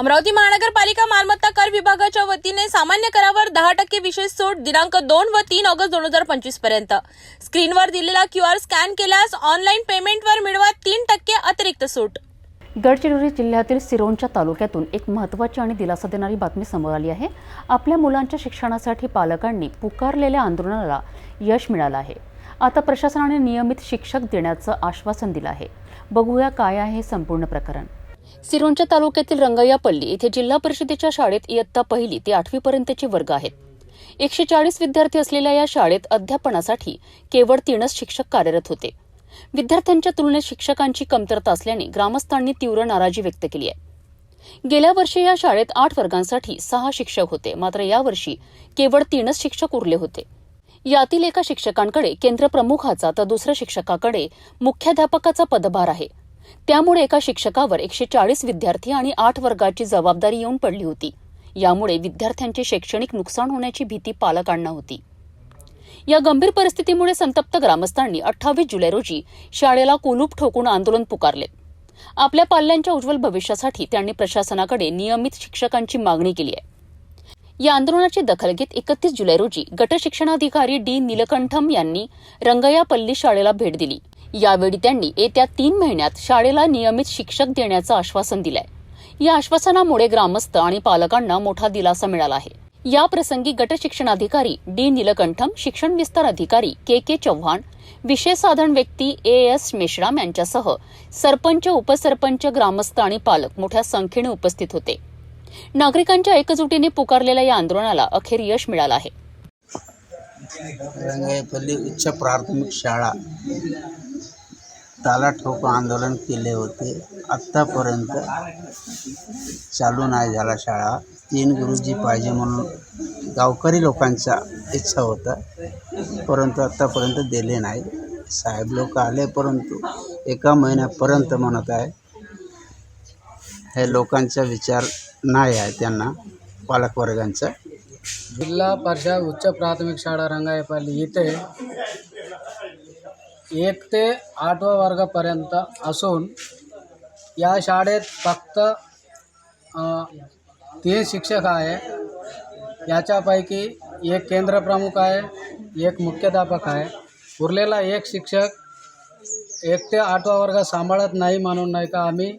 अमरावती महानगरपालिका मालमत्ता कर विभागाच्या वतीने सामान्य करावर दहा टक्के विशेष सूट दिनांक दोन व तीन ऑगस्ट दोन हजार पंचवीसपर्यंत. स्क्रीनवर दिलेला क्यू आर स्कॅन केल्यास ऑनलाईन पेमेंटवर मिळवा तीन टक्के अतिरिक्त सूट. गडचिरोली जिल्ह्यातील सिरोंच्या तालुक्यातून एक महत्त्वाची आणि दिलासा देणारी बातमी समोर आली आहे. आपल्या मुलांच्या शिक्षणासाठी पालकांनी पुकारलेल्या आंदोलनाला यश मिळालं आहे. आता प्रशासनाने नियमित शिक्षक देण्याचं आश्वासन दिलं आहे. बघूया काय आहे संपूर्ण प्रकरण. सिरोंचा तालुक्यातील रंगयापल्ली येथे जिल्हा परिषदेच्या शाळेत इयत्ता पहिली ते आठवीपर्यंतचे वर्ग आहेत. एकशे चाळीस विद्यार्थी असलेल्या या शाळेत अध्यापनासाठी केवळ तीनच शिक्षक कार्यरत होते. विद्यार्थ्यांच्या तुलनेत शिक्षकांची कमतरता असल्याने ग्रामस्थांनी तीव्र नाराजी व्यक्त केली आहे. गेल्या वर्षी या शाळेत आठ वर्गांसाठी सहा शिक्षक होते मात्र यावर्षी केवळ तीनच शिक्षक उरले होते. यातील एका शिक्षकांकडे केंद्र प्रमुखाचा तर दुसऱ्या शिक्षकाकडे मुख्याध्यापकाचा पदभार आहे. त्यामुळे एका शिक्षकावर एकशे चाळीस विद्यार्थी आणि आठ वर्गाची जबाबदारी येऊन पडली होती. यामुळे विद्यार्थ्यांचे शैक्षणिक नुकसान होण्याची भीती पालकांना होती. या गंभीर परिस्थितीमुळे संतप्त ग्रामस्थांनी अठ्ठावीस जुलै रोजी शाळेला कुलूप ठोकून आंदोलन पुकारले. आपल्या पाल्यांच्या उज्ज्वल भविष्यासाठी त्यांनी प्रशासनाकडे नियमित शिक्षकांची मागणी केली आहे. या आंदोलनाची दखल घेत एकतीस जुलै रोजी गटशिक्षणाधिकारी डी. निलकंठम यांनी रंगयापल्ली शाळेला भेट दिली. यावेळी त्यांनी येत्या तीन महिन्यात शाळेला नियमित शिक्षक देण्याचं आश्वासन दिलंय. या आश्वासनामुळे ग्रामस्थ आणि पालकांना मोठा दिलासा मिळाला आहे. या प्रसंगी गट शिक्षणाधिकारी डी. नीलकंठम शिक्षण विस्तार अधिकारी के. के. चव्हाण विषय साधन व्यक्ती ए. एस. मेश्राम यांच्यासह सरपंच उपसरपंच ग्रामस्थ आणि पालक मोठ्या संख्येने उपस्थित होते. नागरिकांच्या एकजुटीने पुकारलेल्या या आंदोलनाला अखेर यश मिळालं आहे. रंगायपल्ली उच्च प्राथमिक शाळा. ताला ठोक आंदोलन केले होते. आत्तापर्यंत चालू नाही झाला शाळा. तीन गुरुजी पाहिजे म्हणून गावकरी लोकांचा इच्छा होता. परंतु आत्तापर्यंत दिले नाही. साहेब लोक आले परंतु एका महिन्यापर्यंत म्हणत आहे हे लोकांचा विचार नाही आहे त्यांना पालकवर्गांचा. जिल्हा परिषद उच्च प्राथमिक शाळा रंगायपाली इथे एक ते आठवा वर्गापर्यंत असून या शाळेत फक्त तीन शिक्षक आहे. याच्यापैकी एक केंद्रप्रमुख आहे एक मुख्याध्यापक आहे. उरलेला एक शिक्षक एक ते आठवा वर्ग सांभाळत नाही म्हणून नाही का आम्ही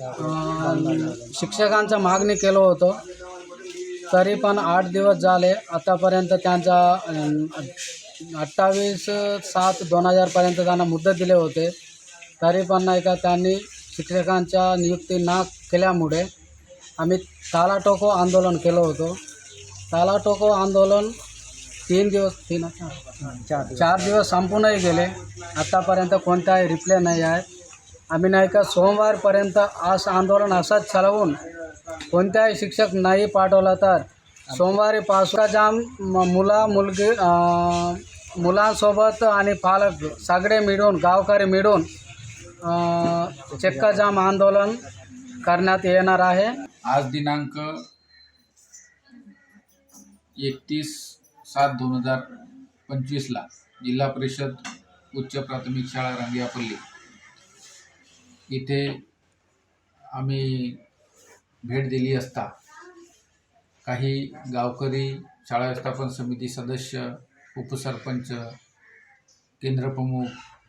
शिक्षकांचा शिक्षकांचं मागणी केलो होतो. तरी पण आठ दिवस झाले आतापर्यंत त्यांचा अठ्ठावीस सात दोन हजारपर्यंत त्यांना मुदत दिले होते. तरी पण नाही का त्यांनी शिक्षकांच्या नियुक्ती न केल्यामुळे आम्ही तालाटोको आंदोलन केलं होतं. तालाटोको आंदोलन तीन दिवस तीन चार चार दिवस. संपूनही गेले. आत्तापर्यंत कोणताही रिप्लाय नाही आहे. आम्ही नाही का सोमवारपर्यंत आज आंदोलन असंच चालवून कोणत्याही शिक्षक नाही पाठवला तर सोमवारी पासून जाम म- मुला मुलगी मुलांसोबत आणि पालक सगळे मिळून गावकरी मिळून अं, चक्काजाम आंदोलन करण्यात येणार आहे. आज दिनांक एकतीस सात दोन हजार पंचवीसला जिल्हा परिषद उच्च प्राथमिक शाळा रंगियापल्ली. इथे आम्ही भेट दिली असता काही गावकरी शाळा व्यवस्थापन समिती सदस्य उपसरपंच केंद्रप्रमुख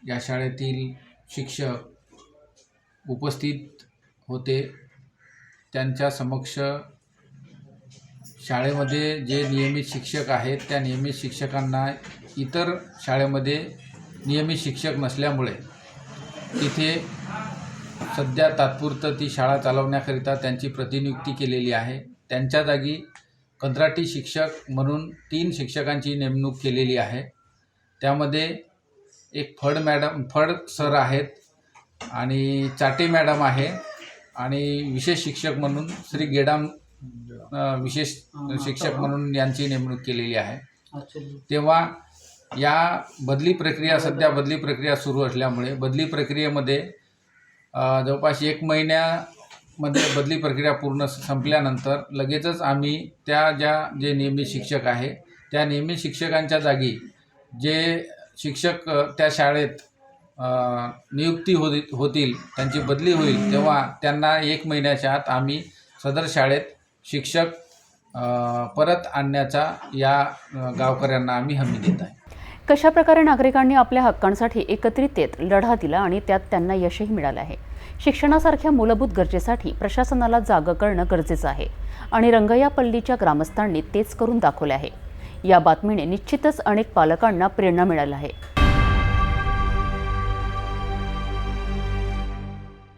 या शाळेतील शिक्षक उपस्थित होते. त्यांच्या समक्ष शाळेमध्ये जे नियमित शिक्षक आहेत त्या नियमित शिक्षकांना इतर शाळेमध्ये नियमित शिक्षक नसल्यामुळे तिथे सध्या तात्पुरतं ती शाळा चालवण्याकरिता त्यांची प्रतिनियुक्ती केलेली आहे. त्यांच्या जागी कंत्राटी शिक्षक म्हणून तीन शिक्षकांची नेमणूक केलेली आहे. त्यामध्ये एक फड मॅडम फड सर आहेत आणि चाटे मॅडम आहे आणि विशेष शिक्षक म्हणून श्री गेडाम विशेष शिक्षक म्हणून यांची नेमणूक केलेली आहे. तेव्हा या बदली प्रक्रिया सध्या बदली प्रक्रिया सुरू असल्यामुळे बदली प्रक्रियेमध्ये जवळपास एक महिन्या मध्ये बदली प्रक्रिया पूर्ण संपल्यानंतर लगेचच आम्ही त्या ज्या जे नियमित शिक्षक आहे त्या नियमित शिक्षकांच्या जागी जे शिक्षक त्या शाळेत नियुक्ती होती होतील त्यांची बदली होईल तेव्हा त्यांना एक महिन्याच्या आत आम्ही सदर शाळेत शिक्षक परत आणण्याचा या गावकऱ्यांना आम्ही हमी देत आहे. कशाप्रकारे नागरिकांनी आपल्या हक्कांसाठी एकत्रित येत लढा दिला आणि त्यात त्यांना यशही मिळालं आहे? शिक्षणासारख्या मूलभूत गरजेसाठी प्रशासनाला जागं करणं गरजेचं आहे आणि रंगयापल्लीच्या ग्रामस्थांनी तेच करून दाखवले आहे. या बातमीने निश्चितच अनेक पालकांना प्रेरणा मिळाली आहे.